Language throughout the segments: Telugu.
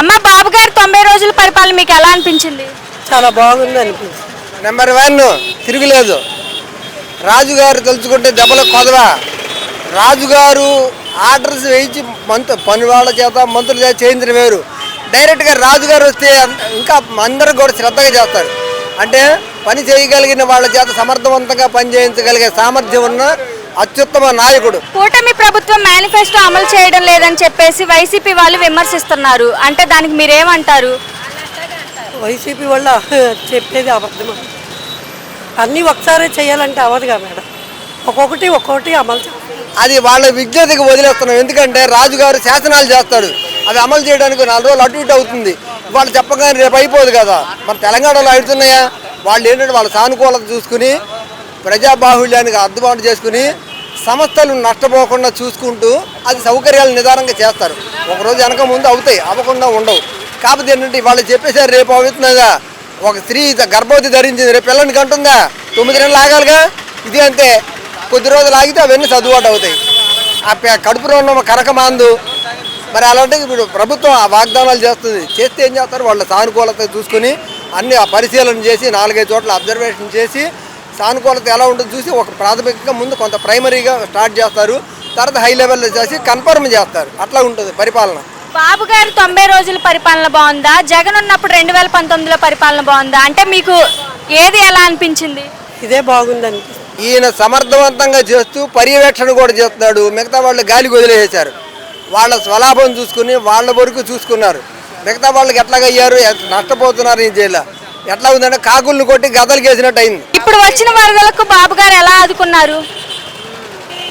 అమ్మ బాబు గారు తొంభై రోజుల పరిపాలన మీకు ఎలా అనిపించింది? చాలా బాగుంది అనిపించింది. నెంబర్ వన్ తిరుగులేదు. రాజుగారు తలుచుకుంటే దెబ్బలు కొదవా. రాజుగారు ఆర్డర్స్ వేయించి మంత్రి పని వాళ్ళ చేత మంత్రుల చేత చేయించిన వేరు. డైరెక్ట్గా రాజుగారు వస్తే ఇంకా అందరూ కూడా శ్రద్ధగా చేస్తారు. అంటే పని చేయగలిగిన వాళ్ళ చేత సమర్థవంతంగా పని చేయించగలిగే సామర్థ్యం ఉన్న అత్యుత్తమ నాయకుడు. కూటమి ప్రభుత్వం మేనిఫెస్టో అమలు చేయడం లేదని చెప్పేసి వైసీపీ వాళ్ళు విమర్శిస్తున్నారు. అంటే దానికి మీరేమంటారు? వైసీపీ వల్ల చెప్పేది అబద్ధం అన్నీ ఒకసారి చేయాలంటే అవ్వదుగా మేడం. ఒక్కొక్కటి ఒక్కొక్కటి అమలు అది వాళ్ళ విజ్ఞతకి వదిలేస్తున్నాం. ఎందుకంటే రాజుగారు శాసనాలు చేస్తాడు. అవి అమలు చేయడానికి నాలుగు రోజులు అటు ఇటు అవుతుంది. వాళ్ళు చెప్పగానే రేపు అయిపోదు కదా. మన తెలంగాణలో అవుతున్నాయా వాళ్ళు ఏంటంటే వాళ్ళ సానుకూలత చూసుకుని ప్రజాబాహుళ్యానికి అద్దుబాటు చేసుకుని సంస్థలు నష్టపోకుండా చూసుకుంటూ అది సౌకర్యాలు నిదానంగా చేస్తారు. ఒకరోజు వెనక ముందు అవుతాయి అవ్వకుండా ఉండవు. కాకపోతే ఏంటంటే వాళ్ళు చెప్పేసారు రేపు అవుతుందా ఒక స్త్రీ గర్భవతి ధరించింది రేపు పిల్లని కంటుందా? తొమ్మిది నెలలు ఆగాలిగా? ఇది అంతే. కొద్ది రోజులు ఆగితే అవన్నీ సర్దుబాటు అవుతాయి. ఆ కడుపులో ఉన్న కరకమాందు. మరి అలాంటి ఇప్పుడు ప్రభుత్వం ఆ వాగ్దానాలు చేస్తుంది. చేస్తే ఏం చేస్తారు? వాళ్ళ సానుకూలత చూసుకుని అన్ని ఆ పరిశీలన చేసి నాలుగైదు చోట్ల అబ్జర్వేషన్ చేసి సానుకూలత ఎలా ఉంటుందో చూసి ఒక ప్రాథమికంగా ముందు కొంత ప్రైమరీగా స్టార్ట్ చేస్తారు. తర్వాత హై లెవెల్లో చేసి కన్ఫర్మ్ చేస్తారు. అట్లా ఉంటుంది పరిపాలన. బాబు గారు తొంభై రోజుల పరిపాలన బాగుందా? జగన్ ఉన్నప్పుడు రెండు వేల పంతొమ్మిదిలో పరిపాలన బాగుందా? అంటే మీకు ఏది ఎలా అనిపించింది? ఇదే బాగుంది అనిపిస్తుంది ఈయన సమర్థవంతంగా చేస్తూ పర్యవేక్షణ కూడా చేస్తున్నాడు. మిగతా వాళ్ళు గాలికి వదిలేసారు వాళ్ళ స్వలాభం చూసుకుని వాళ్ళ వరకు చూసుకున్నారు. మిగతా వాళ్ళకి ఎట్లాగ అయ్యారు ఎట్- నష్టపోతున్నారు ఈ జైల్లో? ఎట్లా ఉందంటే కాకుల్ని కొట్టి గదలు వేసినట్టు అయింది. ఇప్పుడు వచ్చిన వరదలకు బాబు గారు ఎలా ఆదుకున్నారు?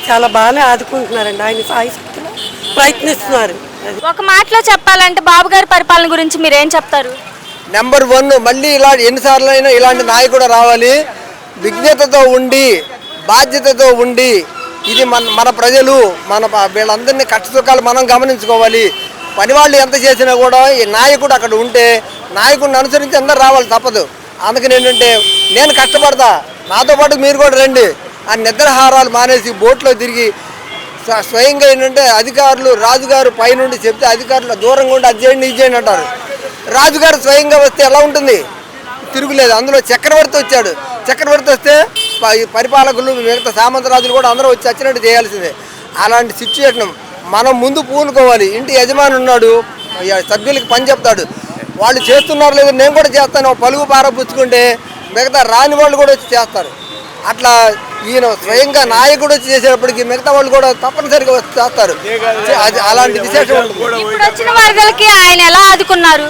చాలా బాగానే ఆదుకుంటున్నారండి. ఆయన సాయి శక్తిలో ప్రయత్నిస్తున్నారు. అది ఒక మాటలో చెప్పాలంటే బాబు గారి పరిపాలన గురించి మీరేం చెప్తారు? నెంబర్ వన్ మళ్ళీ ఇలా ఎన్నిసార్లు అయినా ఇలాంటి నాయకుడు రావాలి. విజ్ఞతతో ఉండి బాధ్యతతో ఉండి ఇది మన మన ప్రజలు మన వీళ్ళందరినీ కష్టసుఖాలు మనం గమనించుకోవాలి. పని వాళ్ళు ఎంత చేసినా కూడా ఈ నాయకుడు అక్కడ ఉంటే నాయకుడిని అనుసరించి అందరు రావాలి తప్పదు. అందుకని ఏంటంటే నేను కష్టపడతా. నాతో పాటు మీరు కూడా రండి. ఆ నిద్రహారాలు మానేసి బోట్లో తిరిగి స్వ- స్వయంగా ఏంటంటే అధికారులు రాజుగారు పైనుండి చెప్తే అధికారులు దూరంగా ఉండి అది చేయండి ఇది చేయండి అంటారు. రాజుగారు స్వయంగా వస్తే ఎలా ఉంటుంది? తిరుగులేదు. అందులో చక్రవర్తి వచ్చాడు. చక్రవర్తి వస్తే పరిపాలకులు మిగతా సామంతరాజులు కూడా అందరూ వచ్చి వచ్చినట్టు చేయాల్సిందే. అలాంటి సిచ్యువేషన్ మనం ముందు పూనుకోవాలి. ఇంటి యజమాని ఉన్నాడు. సభ్యులకి పని చెప్తాడు. వాళ్ళు చేస్తున్నారు లేదు నేను కూడా చేస్తాను. పలుగు పారపుచ్చుకుంటే మిగతా రాని వాళ్ళు కూడా వచ్చి చేస్తారు. అట్లా ఈయన స్వయంగా నాయకుడు వచ్చి చేసేటప్పటికి మిగతా వాళ్ళు కూడా తప్పనిసరిగా వచ్చి చేస్తారు. అది అలాంటి విశేషం వచ్చిన వరదలకి ఆయన ఎలా ఆదుకున్నారు?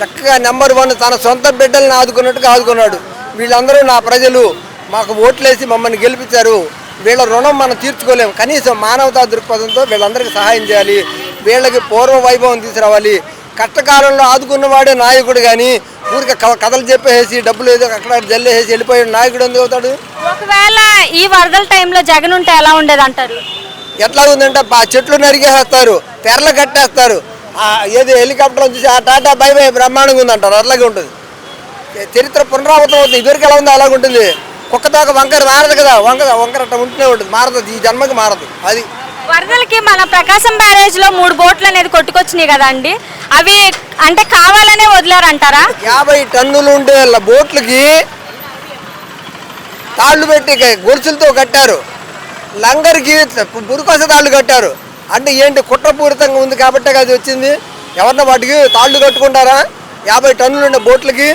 చక్కగా నెంబర్ వన్ తన సొంత బిడ్డల్ని ఆదుకున్నట్టుగా ఆదుకున్నాడు. వీళ్ళందరూ నా ప్రజలు మాకు ఓట్లేసి మమ్మల్ని గెలిపించారు. వీళ్ళ రుణం మనం తీర్చుకోలేము. కనీసం మానవతా దృక్పథంతో వీళ్ళందరికీ సహాయం చేయాలి. వీళ్ళకి పూర్వ వైభవం తీసుకురావాలి. కష్టకాలంలో ఆదుకున్నవాడే నాయకుడు కానీ ఊరికి కథలు చెప్పేసి డబ్బులు ఏదో అక్కడ జల్లేసి వెళ్ళిపోయాడు నాయకుడు ఎందుకు అవుతాడు? ఒకవేళ ఈ వరదల టైంలో జగన్ ఉంటే ఎలా ఉండేది అంటారు ఎట్లా ఉందంటే ఆ చెట్లు నరికేస్తారు తెరలు కట్టేస్తారు. ఏది హెలికాప్టర్ వచ్చి ఆ టాటా బై బై బ్రహ్మాండంగా ఉందంటారు అట్లాగే ఉంటుంది. చరిత్ర పునరావృతం అవుతుంది ఇదివరకు ఎలా ఉందో అలాగే ఉంటుంది. కుక్కతోక వంకర మారదు కదా వంకర వంకర అట్లా ఉంటూనే ఉంటుంది మారదు ఈ జన్మకి మారదు అది. వరదలకి మన ప్రకాశం బ్యారేజ్లో మూడు బోట్లు అనేది కొట్టుకొచ్చినాయి కదండి అవి అంటే కావాలనే వదిలారంటారా? యాభై టన్నులు ఉండే బోట్లకి తాళ్ళు పెట్టి గొలుసులతో కట్టారు. లంగర్కి పురుకొస తాళ్ళు కట్టారు. అంటే ఏంటి కుట్రపూరితంగా ఉంది కాబట్టి అది వచ్చింది. ఎవరన్నా వాటికి తాళ్ళు కట్టుకుంటారా? యాభై టన్నులు ఉండే బోట్లకి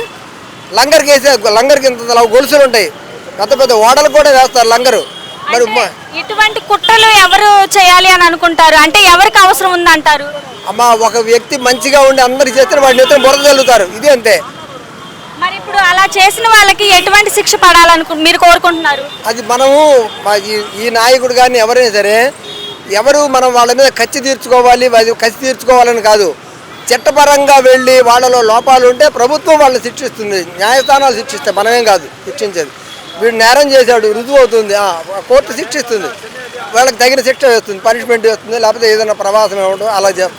లంగర్కి వేసే లంగర్కి ఇంత గొలుసులు ఉంటాయి. పెద్ద పెద్ద ఓడలు కూడా వేస్తారు లంగరు. మరి ఇటువంటి కుట్రలు ఎవరు చేయాలి అని అనుకుంటారు? అంటే ఎవరికి అవసరం ఉందంటారు? అమ్మ ఒక వ్యక్తి మంచిగా ఉండి అందరికి చేస్తే వాడిని ఎత్తున బురద చల్లుతారు ఇది అంతే. మరి ఇప్పుడు అలా చేసిన వాళ్ళకి ఎటువంటి శిక్ష పడాలనుకు మీరు కోరుకుంటున్నారు? అది మనము ఈ- నాయకుడు కానీ ఎవరైనా సరే ఎవరు మనం వాళ్ళ మీద కచ్చి తీర్చుకోవాలి అది కచ్చి తీర్చుకోవాలని కాదు. చట్టపరంగా వెళ్ళి వాళ్ళలో లోపాలు ఉంటే ప్రభుత్వం వాళ్ళని శిక్షిస్తుంది. న్యాయస్థానాలు శిక్షిస్తాయి మనమేం కాదు శిక్షించేది. వీడు నేరం చేశాడు రుజువు అవుతుంది కోర్టు శిక్షిస్తుంది. వాళ్ళకి తగిన శిక్ష వేస్తుంది పనిష్మెంట్ వేస్తుంది లేకపోతే ఏదైనా ప్రవాసం ఇవ్వడం అలా చేస్తుంది.